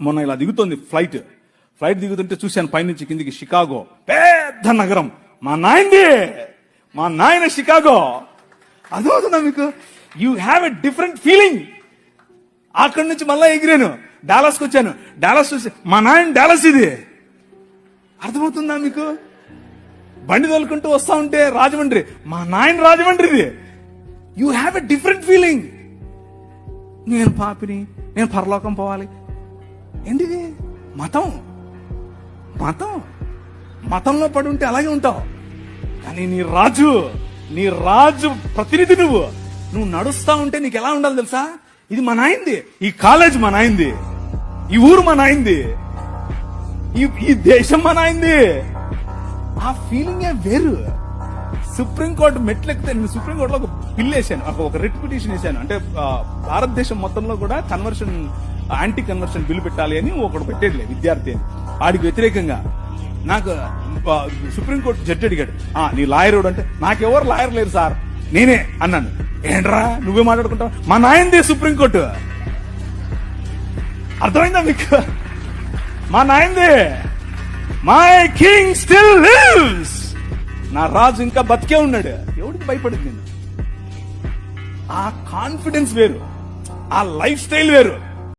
మొన్న ఇలా దిగుతోంది flight. Flight దిగుతుంటే చూశాను పైనుంచి కిందికి షికాగో. పెద్ద నగరం. మా నాయనది! మా నాయన షికాగో. అదవుతుందా మీకు? You have a different feeling అక్కడి నుంచి మళ్ళీ ఎగిరాను. డాలస్కి వచ్చాను. డాలస్ చూసి మా నాయన డాలస్ ఇది. అర్థమవుతుందా మీకు? బండి తోలుకుంటూ వస్తా ఉంటే రాజమండ్రి. మా నాయన రాజమండ్రిది you have a different feeling నేను పాపిని. నేను పరలోకం పోవాలి. ఏంటిది? మతం? మతం? మతంలో పడి ఉంటే అలాగే ఉంటావు. కానీ నీ రాజు నీ రాజు ప్రతినిధి నువ్వు. నువ్వు నడుస్తా ఉంటే నీకు ఎలా ఉండాలి తెలుసా? ఇది మా నాయింది ఈ కాలేజ్ మా నాయింది ఈ ఊరు మా నాయింది ఈ ఈ దేశం మా నాయింది ఆ ఫీలింగ్ ఏ వేరు. సుప్రీంకోర్టు మెట్లెక్కితే నేను సుప్రీంకోర్టులో ఒక బిల్ వేసాను. ఒక- ఒక రిట్ పిటిషన్ వేసాను. అంటే భారతదేశం మొత్తంలో కూడా కన్వర్షన్ యాంటీ కన్వర్షన్ బిల్లు పెట్టాలి అని ఒకడు పెట్టేదిలే విద్యార్థి అని. వాడికి వ్యతిరేకంగా నాకు సుప్రీంకోర్టు జడ్జి అడిగాడు ఆ నీ లాయర్ అంటే? నాకెవరు లాయర్ లేరు సార్ నేనే అన్నాను. ఏంట్రా నువ్వే మాట్లాడుకుంటావు? మా నాయందే సుప్రీంకోర్టు అర్థమైందా మీకు? మా నాయందే మై కింగ్ స్టిల్ లివ్స్ నా రాజు ఇంకా బతికే ఉన్నాడు. ఎవడికి భయపడింది నేను? ఆ కాన్ఫిడెన్స్ వేరు ఆ లైఫ్ స్టైల్ వేరు.